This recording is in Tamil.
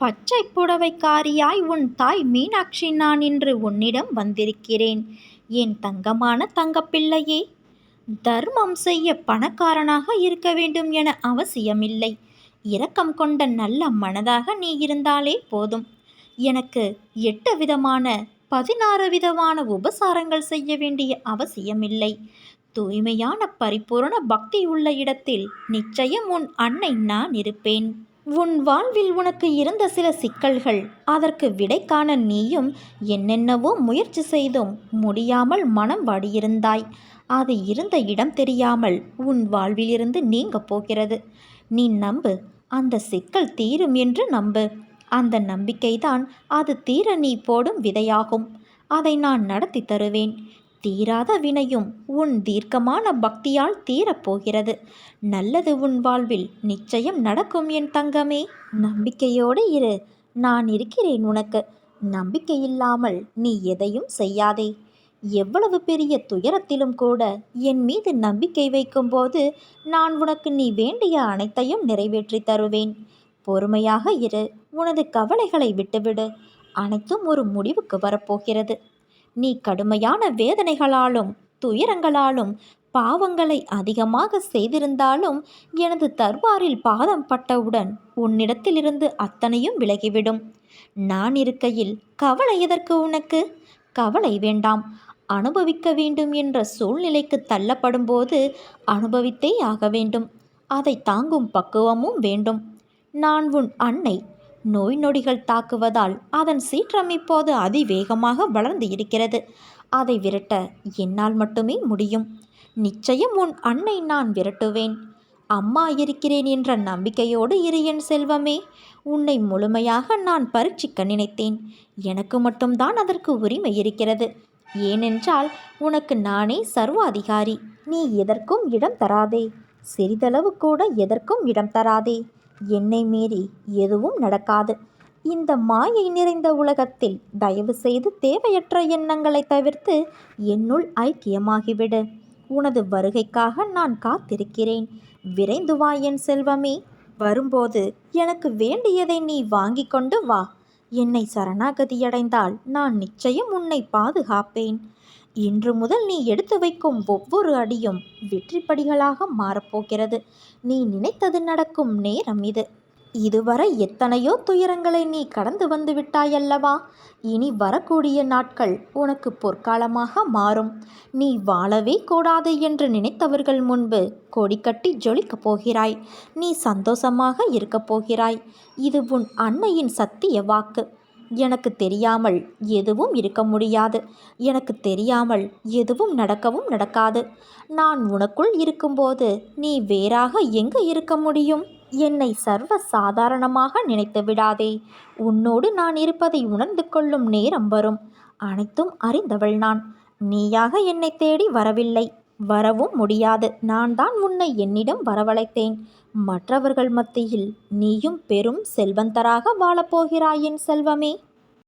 பச்சை புடவைக்காரியாய் உன் தாய் மீனாட்சி நான் இன்று உன்னிடம் வந்திருக்கிறேன். என் தங்கமான தங்கப்பிள்ளையே? தர்மம் செய்ய பணக்காரனாக இருக்க வேண்டும் என அவசியமில்லை. இரக்கம் கொண்ட நல்ல மனதாக நீ இருந்தாலே போதும். எனக்கு எட்டு விதமான பதினாறு விதமான உபசாரங்கள் செய்ய வேண்டிய அவசியமில்லை. தூய்மையான பரிபூரண பக்தி உள்ள இடத்தில் நிச்சயம் உன் அன்னை நான் இருப்பேன். உன் வாழ்வில் உனக்கு இருந்த சில சிக்கல்கள் அதற்கு விடை காண நீயும் என்னென்னவோ முயற்சி செய்தும் முடியாமல் மனம் வாடியிருந்தாய். அது இருந்த இடம் தெரியாமல் உன் வாழ்விலிருந்து நீங்க போகிறது. நீ நம்பு அந்த சிக்கல் தீரும் என்று நம்பு. அந்த நம்பிக்கைதான் அது தீர நீ போடும் விதையாகும். அதை நான் நடத்தி தருவேன். தீராத வினையும் உன் தீர்க்கமான பக்தியால் தீரப்போகிறது. நல்லது உன் வாழ்வில் நிச்சயம் நடக்கும் என் தங்கமே. நம்பிக்கையோடு இரு. நான் இருக்கிறேன் உனக்கு. நம்பிக்கை இல்லாமல் நீ எதையும் செய்யாதே. எவ்வளவு பெரிய துயரத்திலும் கூட என் மீது நம்பிக்கை வைக்கும்போது நான் உனக்கு நீ வேண்டிய அனைத்தையும் நிறைவேற்றி தருவேன். பொறுமையாக இரு. உனது கவலைகளை விட்டுவிடு. அனைத்தும் ஒரு முடிவுக்கு வரப்போகிறது. நீ கடுமையான வேதனைகளாலும் துயரங்களாலும் பாவங்களை அதிகமாக செய்திருந்தாலும் எனது தர்பாரில் பாதம் பட்டவுடன் உன்னிடத்திலிருந்து அத்தனையும் விலகிவிடும். நான் இருக்கையில் கவலை எதற்கு உனக்கு? கவலை வேண்டாம். அனுபவிக்க வேண்டும் என்ற சூழ்நிலைக்கு தள்ளப்படும் போது அனுபவித்தே ஆக வேண்டும். அதை தாங்கும் பக்குவமும் வேண்டும். நான் உன் அன்னை நோய் நொடிகள் தாக்குவதால் அதன் சீற்றம் இப்போது அதிவேகமாக வளர்ந்து இருக்கிறது. அதை விரட்ட என்னால் மட்டுமே முடியும். நிச்சயம் உன் அன்னை நான் விரட்டுவேன். அம்மா இருக்கிறேன் என்ற நம்பிக்கையோடு இரு என் செல்வமே உன்னை முழுமையாக நான் பரீட்சிக்க நினைத்தேன். எனக்கு மட்டும்தான் அதற்கு உரிமை இருக்கிறது. ஏனென்றால் உனக்கு நானே சர்வாதிகாரி. நீ எதற்கும் இடம் தராதே. சிறிதளவு கூட எதற்கும் இடம் தராதே. என்னை மீறி எதுவும் நடக்காது. இந்த மாயை நிறைந்த உலகத்தில் தயவு செய்து தேவையற்ற எண்ணங்களை தவிர்த்து என்னுள் ஐக்கியமாகிவிடு. உனது வருகைக்காக நான் காத்திருக்கிறேன். விரைந்து வா என் செல்வமே. வரும்போது எனக்கு வேண்டியதை நீ வாங்கி கொண்டு வா. என்னை சரணாகதியடைந்தால் நான் நிச்சயம் உன்னை பாதுகாப்பேன். இன்று முதல் நீ எடுத்து வைக்கும் ஒவ்வொரு அடியும் வெற்றிப்படிகளாக மாறப்போகிறது. நீ நினைத்தது நடக்கும் நேரம் இது. இதுவரை எத்தனையோ துயரங்களை நீ கடந்து வந்து விட்டாயல்லவா? இனி வரக்கூடிய நாட்கள் உனக்கு பொற்காலமாக மாறும். நீ வாழவே கூடாது என்று நினைத்தவர்கள் முன்பு கொடிக்கட்டி ஜொலிக்கப் போகிறாய். நீ சந்தோஷமாக இருக்கப் போகிறாய். இது உன் அன்னையின் சத்திய வாக்கு. எனக்கு தெரியாமல் எதுவும் இருக்க முடியாது. எனக்கு தெரியாமல் எதுவும் நடக்கவும் நடக்காது. நான் உனக்குள் இருக்கும்போது நீ வேறாக எங்கு இருக்க முடியும்? என்னை சர்வ சாதாரணமாக நினைத்து விடாதே. உன்னோடு நான் இருப்பதை உணர்ந்து கொள்ளும் நேரம் வரும். அனைத்தும் அறிந்தவள் நான். நீயாக என்னை தேடி வரவில்லை. வரவும் முடியாது. நான் தான் உன்னை என்னிடம் வரவழைத்தேன். மற்றவர்கள் மத்தியில் நீயும் பெரும் செல்வந்தராக வாழப்போகிறாய் என் செல்வமே.